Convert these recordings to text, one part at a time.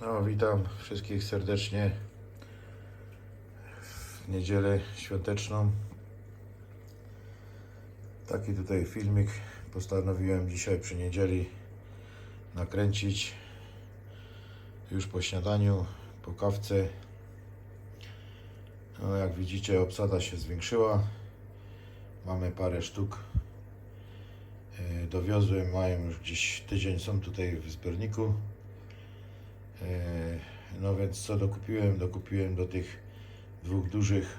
No, witam wszystkich serdecznie w niedzielę świąteczną. Taki tutaj filmik postanowiłem dzisiaj przy niedzieli nakręcić. Już po śniadaniu, po kawce. No, jak widzicie, obsada się zwiększyła. Mamy parę sztuk. E, Dowiozłem, mają już gdzieś tydzień, są tutaj w zbiorniku. E, No więc co dokupiłem? Dokupiłem do tych dwóch dużych,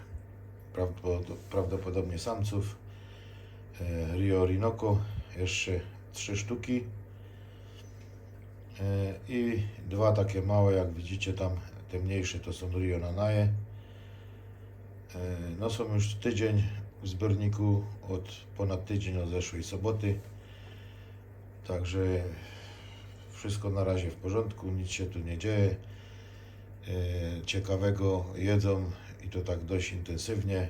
prawdopod- prawdopodobnie samców, e, Rio Orinoco, jeszcze trzy sztuki E, i dwa takie małe, jak widzicie tam, te mniejsze to są Rio Nanae. E, No są już tydzień w zbiorniku, od ponad tydzień od zeszłej soboty, także wszystko na razie w porządku, nic się tu nie dzieje. E, Ciekawego jedzą i to tak dość intensywnie.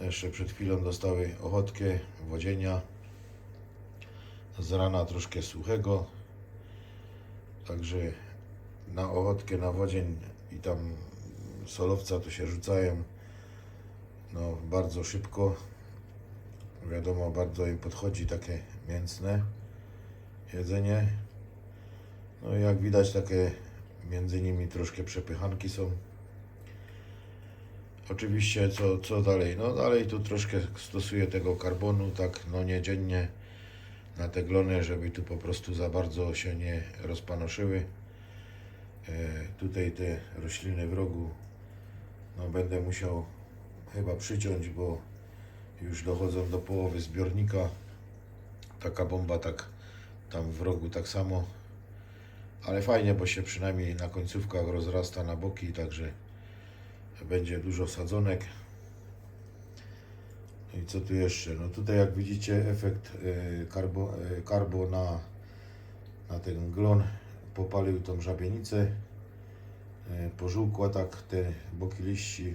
Jeszcze przed chwilą dostały ochotkę, wodzienia. Z rana troszkę suchego. Także na ochotkę, na wodzień i tam solowca to się rzucają no, bardzo szybko. Wiadomo, bardzo im podchodzi takie mięsne jedzenie. No jak widać takie między nimi troszkę przepychanki są. Oczywiście co, co dalej? No dalej tu troszkę stosuję tego karbonu, tak no niedziennie na te glony, żeby tu po prostu za bardzo się nie rozpanoszyły. E, tutaj te rośliny w rogu no będę musiał chyba przyciąć, bo już dochodzą do połowy zbiornika. Taka bomba tak tam w rogu tak samo. Ale fajnie, bo się przynajmniej na końcówkach rozrasta na boki, także będzie dużo sadzonek. No I co tu jeszcze? No tutaj jak widzicie efekt e, karbo, e, karbo na, na ten glon popalił tą żabienicę. E, Pożółkła tak te boki liści,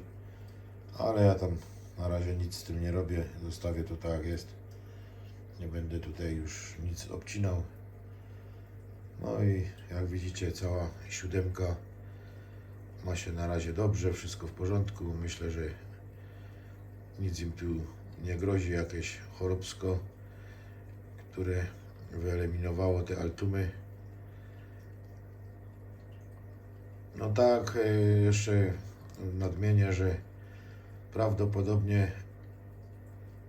ale ja tam na razie nic z tym nie robię. Zostawię to tak jak jest. Nie będę tutaj już nic obcinał. No i jak widzicie cała siódemka ma się na razie dobrze, wszystko w porządku. Myślę, że nic im tu nie grozi, jakieś chorobsko, które wyeliminowało te altumy. No tak, e, jeszcze nadmienię, że prawdopodobnie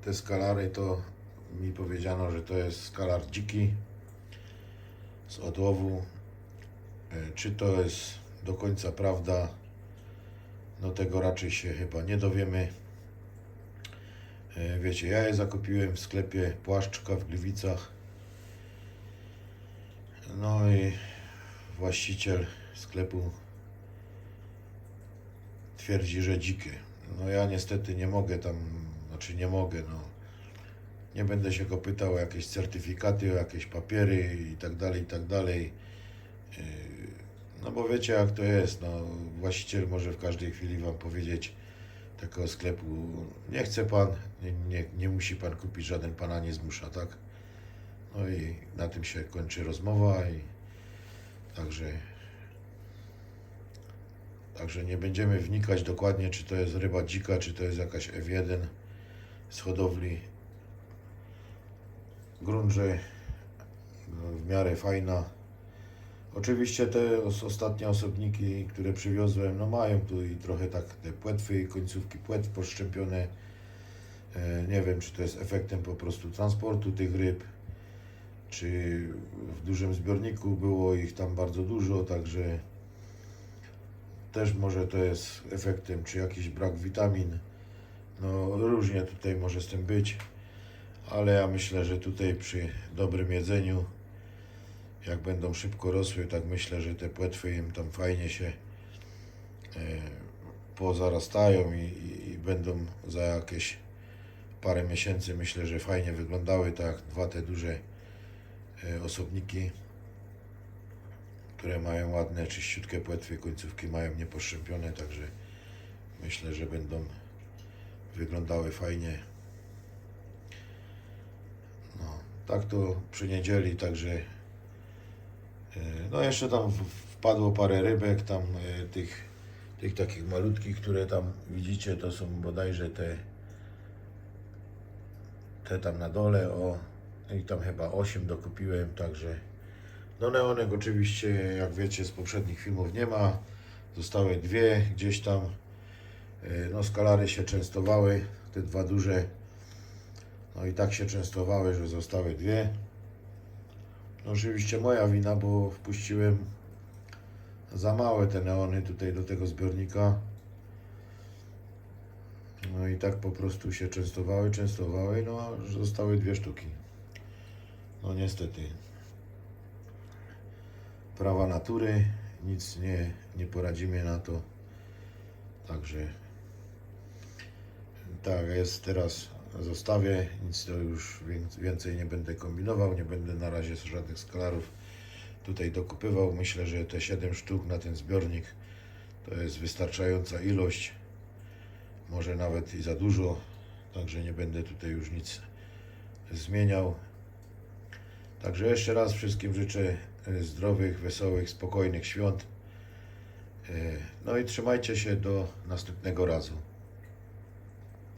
te skalary to mi powiedziano, że to jest skalar dziki z odłowu. E, Czy to jest do końca prawda? No tego raczej się chyba nie dowiemy. E, Wiecie, ja je zakupiłem w sklepie Płaszczka w Gliwicach. No i właściciel sklepu twierdzi, że dzikie. No ja niestety nie mogę tam, znaczy nie mogę, no. Nie będę się go pytał o jakieś certyfikaty, o jakieś papiery i tak dalej, i tak dalej. Yy, No bo wiecie jak to jest, no właściciel może w każdej chwili Wam powiedzieć takiego sklepu, nie chce Pan, nie, nie, nie musi Pan kupić, żaden Pana nie zmusza, tak? No i na tym się kończy rozmowa i także Także nie będziemy wnikać dokładnie, czy to jest ryba dzika, czy to jest jakaś F1 z hodowli. Grunże no, w miarę fajna. Oczywiście te os- ostatnie osobniki, które przywiozłem, no mają tu i trochę tak te płetwy, końcówki płetw poszczępione. E, Nie wiem, czy to jest efektem po prostu transportu tych ryb, czy w dużym zbiorniku było ich tam bardzo dużo, także też może to jest efektem, czy jakiś brak witamin. No różnie tutaj może z tym być, ale ja myślę, że tutaj przy dobrym jedzeniu, jak będą szybko rosły, tak myślę, że te płetwy im tam fajnie się e, pozarastają i, i, i będą za jakieś parę miesięcy, myślę, że fajnie wyglądały, tak dwa te duże e, osobniki które mają ładne, czyściutkie płetwy, końcówki mają nieposzczepione, także myślę, że będą wyglądały fajnie. No, tak to przy niedzieli, także e, no jeszcze tam wpadło parę rybek tam e, tych, tych takich malutkich, które tam widzicie, to są bodajże te te tam na dole, o i tam chyba 8 dokupiłem, także no neonek oczywiście, jak wiecie, z poprzednich filmów nie ma, zostały dwie gdzieś tam, E, no skalary się częstowały, te dwa duże, no i tak się częstowały, że zostały dwie. No oczywiście moja wina, bo wpuściłem za małe te neony tutaj do tego zbiornika. No i tak po prostu się częstowały, częstowały, no zostały dwie sztuki. No niestety. Prawa natury, nic nie, nie poradzimy na to. Także tak jest teraz zostawię, nic to już wię- więcej nie będę kombinował, nie będę na razie żadnych skalarów tutaj dokupywał. Myślę, że te 7 sztuk na ten zbiornik to jest wystarczająca ilość, może nawet i za dużo, także nie będę tutaj już nic zmieniał. Także jeszcze raz wszystkim życzę e, zdrowych, wesołych, spokojnych świąt. E, No i trzymajcie się do następnego razu.